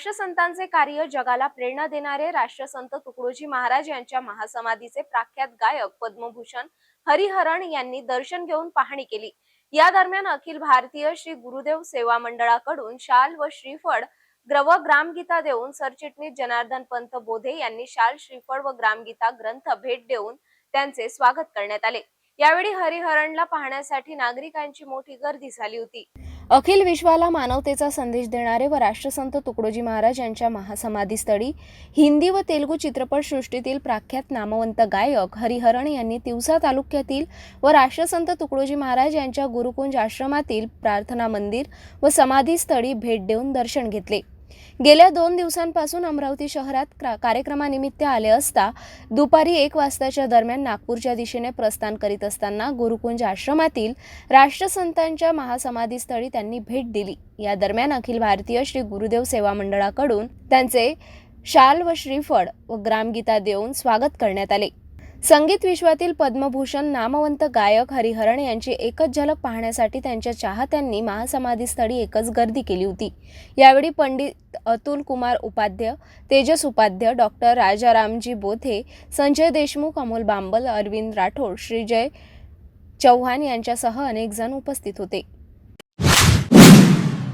राष्ट्रसंतांचे कार्य जगाला प्रेरणा देणारे राष्ट्रसंत तुकडोजी महाराज यांच्या महासमाधीचे प्राख्यात गायक पद्मभूषण हरिहरण यांनी दर्शन घेऊन पाहणी केली. या दरम्यान अखिल भारतीय श्री गुरुदेव सेवा मंडळाकडून शाल व श्रीफळ ग्रव ग्रामगीता देऊन सरचिटणीस जनार्दन पंत बोधे यांनी शाल श्रीफळ व ग्रामगीता ग्रंथ भेट देऊन त्यांचे स्वागत करण्यात आले. यावेळी हरिहरणला पाहण्यासाठी नागरिकांची मोठी गर्दी झाली होती. अखिल विश्वाला मानवतेचा संदेश देणारे व राष्ट्रसंत तुकडोजी महाराज यांच्या महासमाधीस्थळी हिंदी व तेलुगू चित्रपटसृष्टीतील प्रख्यात नामवंत गायक हरिहरण यांनी तिवसा तालुक्यातील व राष्ट्रसंत तुकडोजी महाराज यांच्या गुरुकुंज आश्रमातील प्रार्थना मंदिर व समाधीस्थळी भेट देऊन दर्शन घेतले. गेल्या दोन दिवसांपासून अमरावती शहरात कार्यक्रमानिमित्त आले असता दुपारी एक वाजताच्या दरम्यान नागपूरच्या दिशेने प्रस्थान करीत असताना गुरुकुंज आश्रमातील राष्ट्रसंतांच्या महासमाधीस्थळी त्यांनी भेट दिली. या दरम्यान अखिल भारतीय श्री गुरुदेव सेवा मंडळाकडून त्यांचे शाल व श्रीफळ व ग्रामगीता देऊन स्वागत करण्यात आले. संगीत विश्वातील पद्मभूषण नामवंत गायक हरिहरण यांची एकच झलक पाहण्यासाठी त्यांच्या चाहत्यांनी महासमाधीस्थळी एकच गर्दी केली होती. यावेळी पंडित अतुल कुमार उपाध्य तेजस उपाध्य डॉक्टर राजारामजी बोथे संजय देशमुख अमोल बांबल अरविंद राठोड श्रीजय चव्हाण यांच्यासह अनेक जण उपस्थित होते.